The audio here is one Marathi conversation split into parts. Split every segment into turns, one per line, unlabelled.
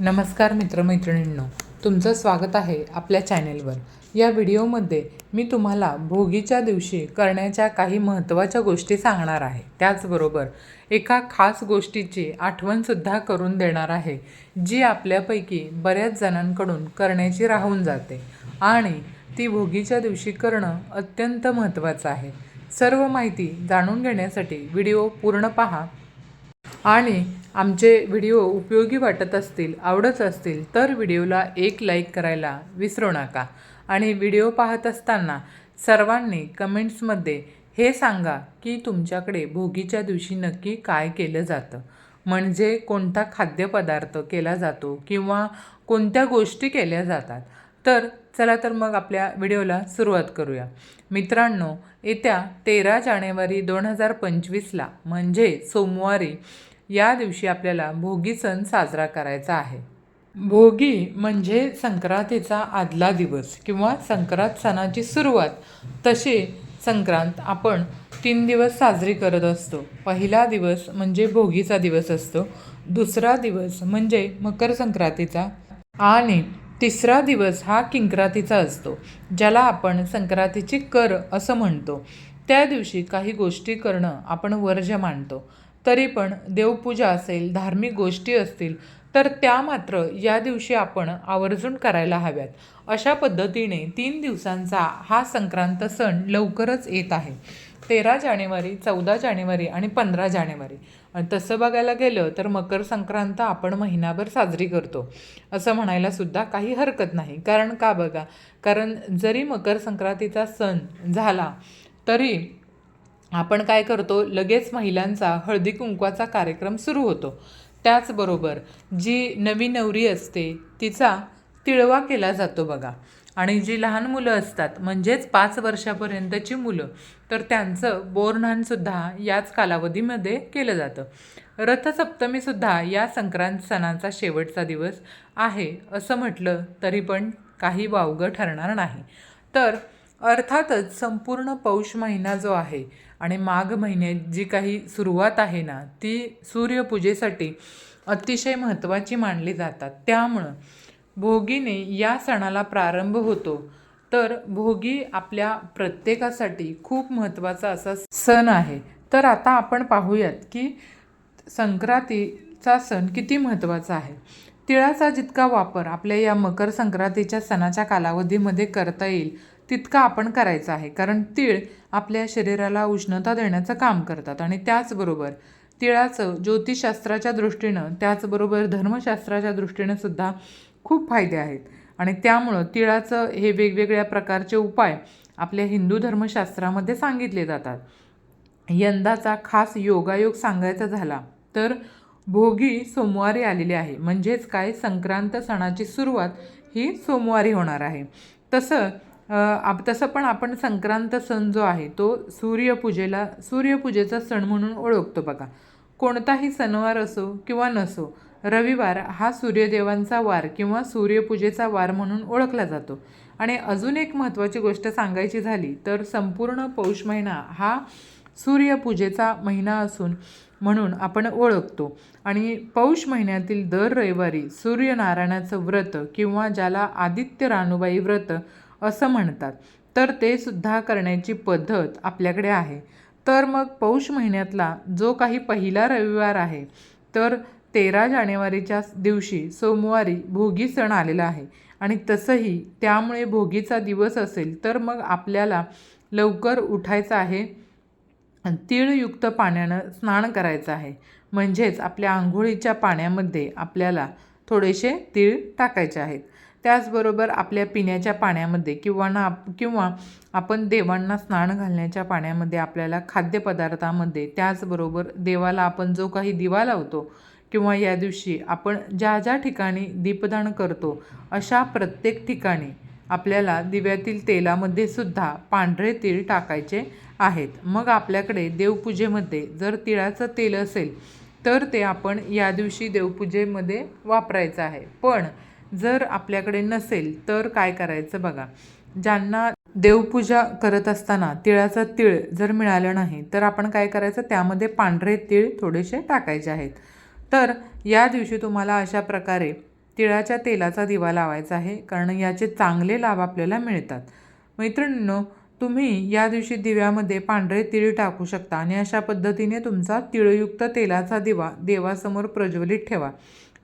नमस्कार मित्रमैत्रिणींनो तुमचं स्वागत आहे आपल्या चॅनेलवर. या व्हिडिओमध्ये मी तुम्हाला भोगीच्या दिवशी करण्याच्या काही महत्त्वाच्या गोष्टी सांगणार आहे. त्याचबरोबर एका खास गोष्टीची आठवणसुद्धा करून देणार आहे जी आपल्यापैकी बऱ्याच जणांकडून करण्याची राहून जाते. आणि ती भोगीच्या दिवशी करणं अत्यंत महत्त्वाचं आहे. सर्व माहिती जाणून घेण्यासाठी व्हिडिओ पूर्ण पहा. आणि आमचे व्हिडिओ उपयोगी वाटत असतील आवडत असतील तर व्हिडिओला एक लाईक करायला विसरू नका. आणि व्हिडिओ पाहत असताना सर्वांनी कमेंट्समध्ये हे सांगा की तुमच्याकडे भोगीच्या दिवशी नक्की काय केलं जातं. म्हणजे कोणता खाद्यपदार्थ केला जातो किंवा कोणत्या गोष्टी केल्या जातात. तर चला तर मग आपल्या व्हिडिओला सुरुवात करूया. मित्रांनो येत्या तेरा जानेवारी दोन हजार पंचवीसला म्हणजे सोमवारी या दिवशी आपल्याला भोगी सण साजरा करायचा आहे. भोगी म्हणजे संक्रांतीचा आदला दिवस किंवा संक्रांत सणाची सुरुवात. तशी संक्रांत आपण तीन दिवस साजरी करत असतो. पहिला दिवस म्हणजे भोगीचा दिवस असतो. दुसरा दिवस म्हणजे मकर संक्रांतीचा. आणि तिसरा दिवस हा किंक्रातीचा असतो ज्याला आपण संक्रांतीची कर असं म्हणतो. त्या दिवशी काही गोष्टी करणं आपण वर्ज मानतो. तरी पण देवपूजा असेल धार्मिक गोष्टी असतील तर त्या मात्र या दिवशी आपण आवर्जून करायला हव्यात. अशा पद्धतीने तीन दिवसांचा हा संक्रांत सण लवकरच येत आहे. तेरा जानेवारी चौदा जानेवारी आणि पंधरा जानेवारी. आणि तसं बघायला गेलं तर मकर संक्रांत आपण महिनाभर साजरी करतो. असं म्हणायला सुद्धा काही हरकत नाही. कारण का बघा? कारण जरी मकर संक्रांतीचा सण झाला तरी आपण काय करतो लगेच महिलांचा हळदी कुंकवाचा कार्यक्रम सुरू होतो. त्याचबरोबर जी नवी नवरी असते तिचा तिळवा केला जातो बघा. आणि जी लहान मुलं असतात म्हणजेच पाच वर्षापर्यंतची मुलं तर त्यांचं बोरन्हाणसुद्धा याच कालावधीमध्ये केलं जातं. रथसप्तमीसुद्धा या संक्रांत सणाचा शेवटचा दिवस आहे असं म्हटलं तरी पण काही वावगं ठरणार नाही. तर अर्थातच संपूर्ण पौष महिना जो आहे आणि माघ महिन्यात जी काही सुरुवात आहे ना ती सूर्यपूजेसाठी अतिशय महत्त्वाची मानली जातात. त्यामुळं भोगीने या सणाला प्रारंभ होतो. तर भोगी आपल्या प्रत्येकासाठी खूप महत्त्वाचा असा सण आहे. तर आता आपण पाहूयात की संक्रांतीचा सण किती महत्त्वाचा आहे. तिळाचा जितका वापर आपल्या या मकर संक्रांतीच्या सणाच्या कालावधीमध्ये करता येईल तितका आपण करायचा आहे. कारण तीळ आपल्या शरीराला उष्णता देण्याचं काम करतात. आणि त्याचबरोबर तिळाचं ज्योतिषशास्त्राच्या दृष्टीनं त्याचबरोबर धर्मशास्त्राच्या दृष्टीनं सुद्धा खूप फायदे आहेत. आणि त्यामुळं तिळाचं हे वेगवेगळ्या प्रकारचे उपाय आपल्या हिंदू धर्मशास्त्रामध्ये सांगितले जातात. यंदाचा खास योगायोग सांगायचा झाला तर भोगी सोमवारी आलेली आहे. म्हणजेच काय? संक्रांत सणाची सुरुवात ही सोमवारी होणार आहे. तसं आप तसं पण आपण संक्रांत सण जो आहे तो सूर्यपूजेला सूर्यपूजेचा सण म्हणून ओळखतो बघा. कोणताही सणवार असो किंवा नसो रविवार हा सूर्यदेवांचा वार किंवा सूर्यपूजेचा वार म्हणून ओळखला जातो. आणि अजून एक महत्त्वाची गोष्ट सांगायची झाली तर संपूर्ण पौष महिना हा सूर्यपूजेचा महिना असून म्हणून आपण ओळखतो. आणि पौष महिन्यातील दर रविवारी सूर्यनारायणाचं व्रत किंवा ज्याला आदित्य रानुबाई व्रत असं म्हणतात. तर ते सुद्धा करण्याची पद्धत आपल्याकडे आहे. तर मग पौष महिन्यातला जो काही पहिला रविवार आहे तर तेरा जानेवारीच्या दिवशी सोमवारी भोगी सण आलेला आहे. आणि तसंही त्यामुळे भोगीचा दिवस असेल तर मग आपल्याला लवकर उठायचं आहे. तीळयुक्त पाण्यानं स्नान करायचं आहे. म्हणजेच आपल्या आंघोळीच्या पाण्यामध्ये आपल्याला थोडेसे तीळ टाकायचे आहेत. त्याचबरोबर आपल्या पिण्याच्या पाण्यामध्ये किंवा ना किंवा आपण देवांना स्नान घालण्याच्या पाण्यामध्ये आपल्याला खाद्यपदार्थामध्ये त्याचबरोबर देवाला आपण जो काही दिवा लावतो किंवा या दिवशी आपण ज्या ज्या ठिकाणी दीपदान करतो अशा प्रत्येक ठिकाणी आपल्याला दिव्यातील तेलामध्ये सुद्धा पांढरे तीळ टाकायचे आहेत. मग आपल्याकडे देवपूजेमध्ये जर तिळाचं तेल असेल तर ते आपण या दिवशी देवपूजेमध्ये वापरायचं आहे. पण जर आपल्याकडे नसेल तर काय करायचं बघा. ज्यांना देवपूजा करत असताना तिळाचं तिळ जर मिळालं नाही तर आपण काय करायचं? त्यामध्ये पांढरे तिळ थोडेसे टाकायचे आहेत. तर या दिवशी तुम्हाला अशा प्रकारे तिळाच्या तेलाचा दिवा लावायचा आहे कारण याचे चांगले लाभ आपल्याला मिळतात. मैत्रिणींनो तुम्ही या दिवशी दिव्यामध्ये पांढरे तिळ टाकू शकता आणि अशा पद्धतीने तुमचा तिळयुक्त तेलाचा दिवा देवासमोर प्रज्वलित ठेवा.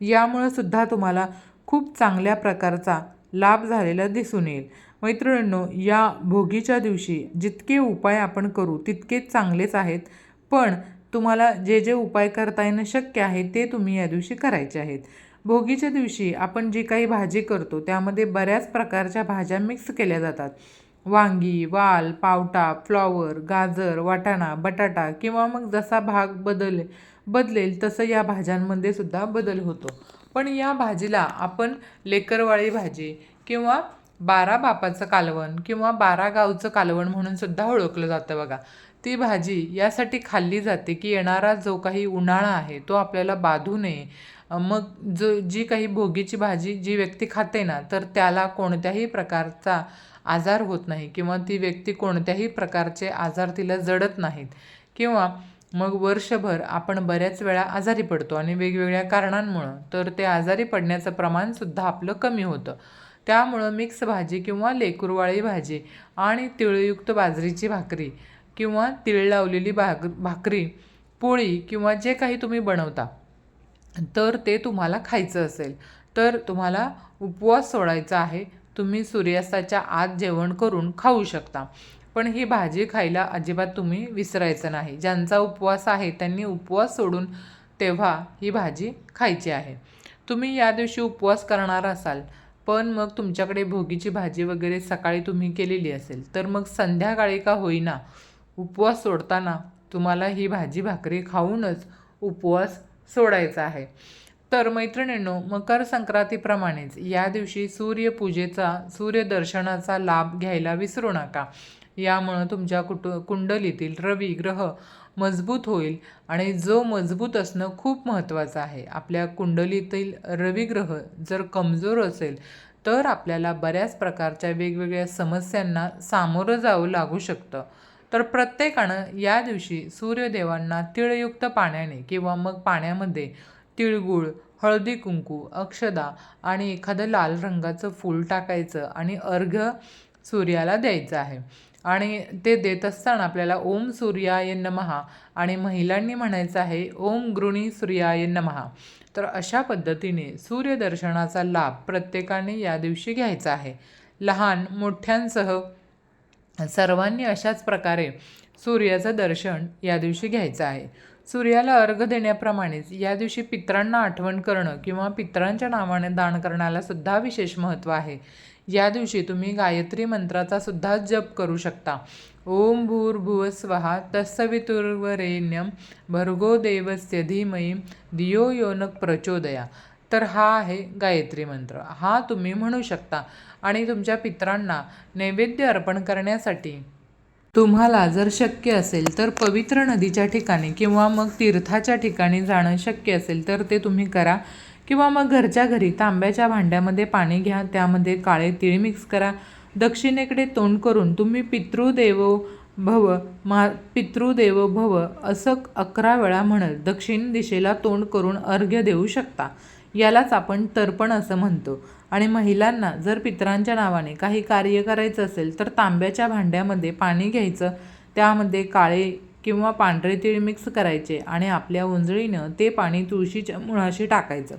यामुळं सुद्धा तुम्हाला खूप चांगल्या प्रकारचा लाभ झालेला दिसून येईल. मैत्रिणींनो या भोगीच्या दिवशी जितके उपाय आपण करू तितके चांगलेच आहेत. पण तुम्हाला जे जे उपाय करता येणं शक्य आहे ते तुम्ही या दिवशी करायचे आहेत. भोगीच्या दिवशी आपण जी काही भाजी करतो त्यामध्ये बऱ्याच प्रकारच्या भाज्या मिक्स केल्या जातात. वांगी वाल पावटा फ्लॉवर गाजर वाटाणा बटाटा किंवा मग जसा भाग बदल बदलेल तसं या भाज्यांमध्ये सुद्धा बदल होतो. पण या भाजीला आपण लेकरवाळी भाजी किंवा बारा बापाचं कालवण किंवा बारा गावचं कालवण म्हणून सुद्धा ओळखलं जातं बघा. ती भाजी यासाठी खाल्ली जाते की येणारा जो काही उन्हाळा आहे तो आपल्याला बाधू नये. मग जो जी काही भोगीची भाजी जी व्यक्ती खाते ना तर त्याला कोणत्याही प्रकारचा आजार होत नाही किंवा ती व्यक्ती कोणत्याही प्रकारचे आजार तिला जडत नाहीत. किंवा मग वर्षभर आपण बऱ्याच वेळा आजारी पडतो आणि वेगवेगळ्या कारणांमुळं तर ते आजारी पडण्याचं प्रमाणसुद्धा आपलं कमी होतं. त्यामुळं मिक्स भाजी किंवा लेकुरवाळी भाजी आणि तिळयुक्त बाजरीची भाकरी किंवा तिळ लावलेली भाग भाकरी पोळी किंवा जे काही तुम्ही बनवता तर ते तुम्हाला खायचं असेल. तर तुम्हाला उपवास सोडायचा आहे. तुम्ही सूर्यास्ताच्या आत जेवण करून खाऊ शकता. पण ही भाजी खायला अजिबात तुम्ही विसरायचं नाही. ज्यांचा उपवास आहे त्यांनी उपवास सोडून तेव्हा ही भाजी खायची आहे. तुम्ही या दिवशी उपवास करणार असाल पण मग तुमच्याकडे भोगीची भाजी वगैरे सकाळी तुम्ही केलेली असेल तर मग संध्याकाळी का होईना? उपवास सोडताना तुम्हाला ही भाजी भाकरी खाऊनच उपवास सोडायचा आहे. तर मैत्रिणींनो मकर संक्रांतीप्रमाणेच या दिवशी सूर्यपूजेचा सूर्यदर्शनाचा लाभ घ्यायला विसरू नका. यामुळं तुमच्या कुटु कुंडलीतील रवी ग्रह मजबूत होईल आणि जो मजबूत असणं खूप महत्त्वाचं आहे. आपल्या कुंडलीतील रवी ग्रह जर कमजोर असेल तर आपल्याला बऱ्याच प्रकारच्या वेगवेगळ्या समस्यांना सामोरं जावं लागू शकतं. तर प्रत्येकानं या दिवशी सूर्यदेवांना तिळयुक्त पाण्याने किंवा मग पाण्यामध्ये तिळगुळ हळदी कुंकू अक्षदा आणि एखादं लाल रंगाचं फूल टाकायचं आणि अर्घ्य सूर्याला द्यायचं आहे. आणि ते देत असताना आपल्याला ओम सूर्याय नमहा. आणि महिलांनी म्हणायचं आहे ओम गृणी सूर्याय नमहा. तर अशा पद्धतीने सूर्यदर्शनाचा लाभ प्रत्येकाने या दिवशी घ्यायचा आहे. लहान मोठ्यांसह सर्वांनी अशाच प्रकारे सूर्याचं दर्शन या दिवशी घ्यायचं आहे. सूर्याला अर्घ देण्याप्रमाणेच या दिवशी पित्रांना आठवण करणं किंवा पित्रांच्या नावाने दान करण्याला सुद्धा विशेष महत्त्व आहे. या दिवशी तुम्ही गायत्री मंत्राचा सुद्धा जप करू शकता. ओम भूर्भुवस्वहा तत्सवितुर्वरेण्यम भर्गो देवस्य धीमयी दियो योनक प्रचोदया. तर हा आहे गायत्री मंत्र. हा तुम्ही म्हणू शकता. आणि तुमच्या पित्रांना नैवेद्य अर्पण करण्यासाठी तुम्हाला जर शक्य असेल तर पवित्र नदीच्या ठिकाणी किंवा मग तीर्थाच्या ठिकाणी जाणं शक्य असेल तर ते तुम्ही करा. किंवा मग घरच्या घरी तांब्याच्या भांड्यामध्ये पाणी घ्या त्यामध्ये काळे तिळ मिक्स करा. दक्षिणेकडे तोंड करून तुम्ही पितृदेवो भव मा पितृदेव भव असं अकरा वेळा म्हणत दक्षिण दिशेला तोंड करून अर्घ्य देऊ शकता. यालाच आपण तर्पण असं म्हणतो. आणि महिलांना जर पितरांच्या नावाने काही कार्य करायचं असेल तर तांब्याच्या भांड्यामध्ये पाणी घ्यायचं. त्यामध्ये काळे किंवा पांढरे तीळ मिक्स करायचे आणि आपल्या उंजळीनं ते पाणी तुळशीच्या मुळाशी टाकायचं.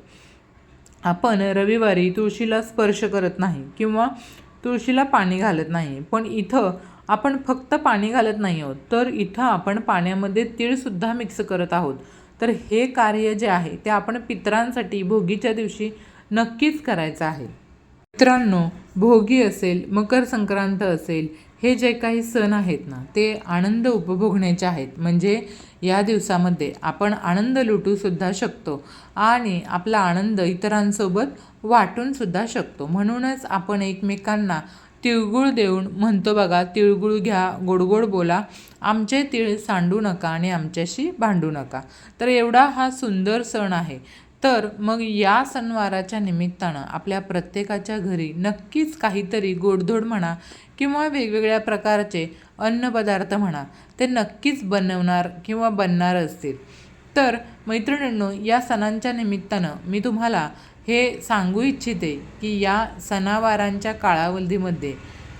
आपण रविवारी तुळशीला स्पर्श करत नाही किंवा तुळशीला पाणी घालत नाही पण इथं आपण फक्त पाणी घालत नाही आहोत तर इथं आपण पाण्यामध्ये तीळसुद्धा मिक्स करत आहोत. तर हे कार्य जे आहे ते आपण पितरांसाठी भोगीच्या दिवशी नक्कीच करायचं आहे. मित्रांनो भोगी असेल मकर संक्रांत असेल हे जे काही सण आहेत ना ते आनंद उपभोगण्याचे आहेत. म्हणजे या दिवसामध्ये आपण आनंद लुटूसुद्धा शकतो आणि आपला आनंद इतरांसोबत वाटूनसुद्धा शकतो. म्हणूनच आपण एकमेकांना तिळगुळ देऊन म्हणतो बघा तिळगुळ घ्या गोडगोड बोला आमचे तिळ सांडू नका आणि आमच्याशी भांडू नका. तर एवढा हा सुंदर सण आहे. तर मग या सणवाराच्या निमित्तानं आपल्या प्रत्येकाच्या घरी नक्कीच काहीतरी गोडधोड म्हणा किंवा वेगवेगळ्या प्रकारचे अन्नपदार्थ म्हणा ते नक्कीच बनवणार किंवा बनणार असतील. तर मैत्रिणींनो या सणांच्या निमित्तानं मी तुम्हाला हे सांगू इच्छिते की या सणावारांच्या काळावधीमध्ये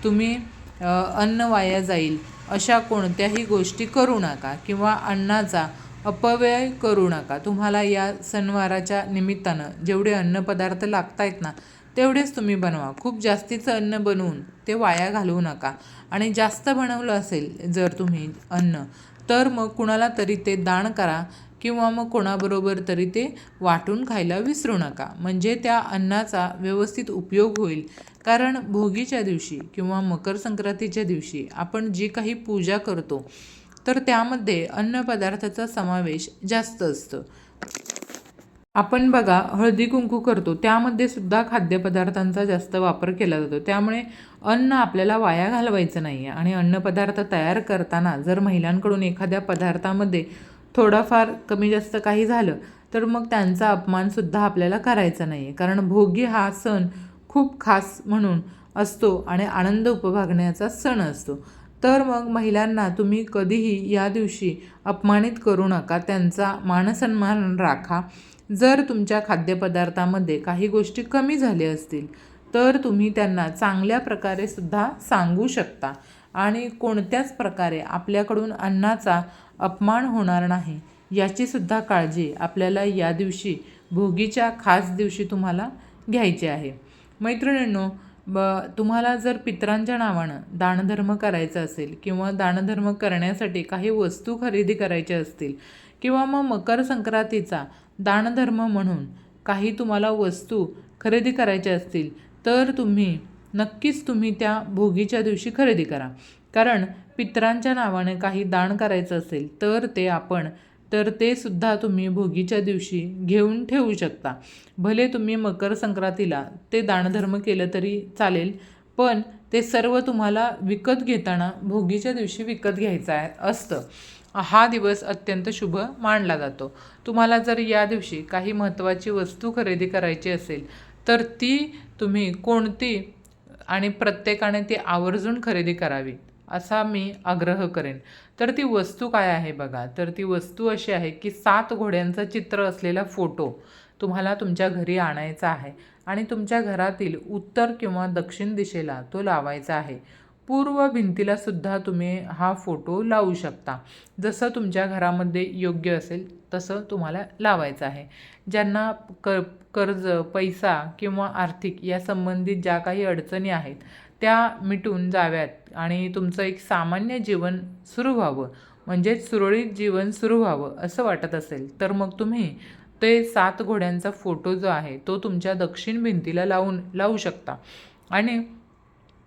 तुम्ही अन्न वाया जाईल अशा कोणत्याही गोष्टी करू नका किंवा अन्नाचा अपव्यय करू नका. तुम्हाला या सणवाराच्या निमित्तानं जेवढे अन्नपदार्थ लागत आहेत ना तेवढेच तुम्ही बनवा. खूप जास्तीचं अन्न बनवून ते वाया घालवू नका. आणि जास्त बनवलं असेल जर तुम्ही अन्न तर मग कुणाला तरी ते दान करा किंवा मग कोणाबरोबर तरी ते वाटून खायला विसरू नका. म्हणजे त्या अन्नाचा व्यवस्थित उपयोग होईल. कारण भोगीच्या दिवशी किंवा मकर संक्रांतीच्या दिवशी आपण जी काही पूजा करतो तर त्यामध्ये अन्नपदार्थाचा समावेश जास्त असतं. आपण बघा हळदी कुंकू करतो त्यामध्ये सुद्धा खाद्यपदार्थांचा जास्त वापर केला जातो. त्यामुळे अन्न आपल्याला वाया घालवायचं नाही आहे आणि अन्नपदार्थ तयार करताना जर महिलांकडून एखाद्या पदार्थामध्ये थोडाफार कमी जास्त काही झालं तर मग त्यांचा अपमानसुद्धा आपल्याला करायचा नाही आहे कारण भोगी हा सण खूप खास म्हणून असतो आणि आनंद उपभागण्याचा सण असतो. तर मग महिलांना तुम्ही कधीही या दिवशी अपमानित करू नका. त्यांचा मानसन्मान राखा. जर तुमच्या खाद्यपदार्थामध्ये काही गोष्टी कमी झाल्या असतील तर तुम्ही त्यांना चांगल्या प्रकारे सुद्धा सांगू शकता. आणि कोणत्याच प्रकारे आपल्याकडून अन्नाचा अपमान होणार नाही याचीसुद्धा काळजी आपल्याला या दिवशी भोगीच्या खास दिवशी तुम्हाला घ्यायची आहे. मैत्रिणींनो ब तुम्हाला जर पितरांच्या नावानं दानधर्म करायचा असेल किंवा दानधर्म करण्यासाठी काही वस्तू खरेदी करायच्या असतील किंवा मग मकर संक्रांतीचा दानधर्म म्हणून काही तुम्हाला वस्तू खरेदी करायच्या असतील तर तुम्ही नक्कीच तुम्ही त्या भोगीच्या दिवशी खरेदी करा. कारण पितरांच्या नावाने काही दान करायचं असेल तर ते आपण तर ते सुद्धा तुम्ही भोगीच्या दिवशी घेऊन ठेवू शकता. भले तुम्ही मकर संक्रांतीला ते दानधर्म केलं तरी चालेल पण ते सर्व तुम्हाला विकत घेताना भोगीच्या दिवशी विकत घ्यायचं आहे असतं. हा दिवस अत्यंत शुभ मानला जातो. तुम्हाला जर या दिवशी काही महत्त्वाची वस्तू खरेदी करायची असेल तर ती तुम्ही कोणती आणि प्रत्येकाने ती आवर्जून खरेदी करावी. असा मी आग्रह करेन. तर ती वस्तू काय आहे बघा? तर ती वस्तू अशी आहे की सात घोड्यांचं चित्र असलेला फोटो तुम्हाला तुमच्या घरी आणायचा आहे आणि तुमच्या घरातील उत्तर किंवा दक्षिण दिशेला तो लावायचा आहे. पूर्व भिंतीला सुद्धा तुम्ही हा फोटो लावू शकता. जसं तुमच्या घरामध्ये योग्य असेल तसं तुम्हाला लावायचं आहे. ज्यांना क कर्ज पैसा किंवा आर्थिक या संबंधित ज्या काही अडचणी आहेत त्या मिटून जाव्यात आणि तुमचं एक सामान्य जीवन सुरू व्हावं. म्हणजेच सुरळीत जीवन सुरू व्हावं असं वाटत असेल तर मग तुम्ही ते सात घोड्यांचा फोटो जो आहे तो तुमच्या दक्षिण भिंतीला लावून लावू शकता. आणि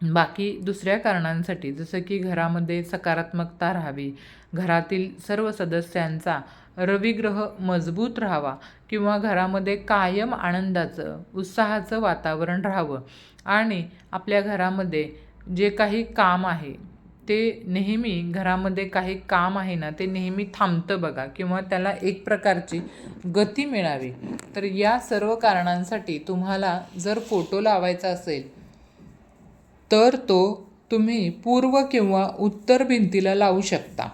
बाकी दुसऱ्या कारणांसाठी जसं की घरामध्ये सकारात्मकता राहावी घरातील सर्व सदस्यांचा रविग्रह मजबूत राहावा किंवा घरामध्ये कायम आनंदाचं उत्साहाचं वातावरण राहावं. आणि आपल्या घरामध्ये जे काही काम आहे ते नेहमी घरामध्ये काही काम आहे ना ते नेहमी थांबतं बघा किंवा त्याला एक प्रकारची गती मिळावी. तर या सर्व कारणांसाठी तुम्हाला जर फोटो लावायचा असेल तर तो तुम्ही पूर्व किंवा उत्तर भिंतीला लावू शकता.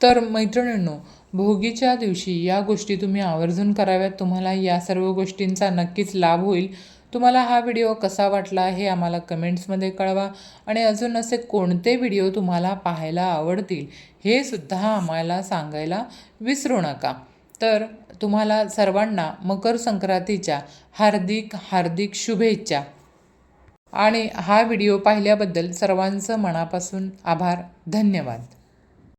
तर मैत्रिणींनो भोगीच्या दिवशी या गोष्टी तुम्ही आवर्जून कराव्यात. तुम्हाला या सर्व गोष्टींचा नक्कीच लाभ होईल. तुम्हाला हा व्हिडिओ कसा वाटला हे आम्हाला कमेंट्समध्ये कळवा आणि अजून असे कोणते व्हिडिओ तुम्हाला पाहायला आवडतील हे सुद्धा आम्हाला सांगायला विसरू नका. तर तुम्हाला सर्वांना मकर संक्रांतीच्या हार्दिक हार्दिक शुभेच्छा. आणि हा व्हिडिओ पाहिल्याबद्दल सर्वांचं मनापासून आभार. धन्यवाद.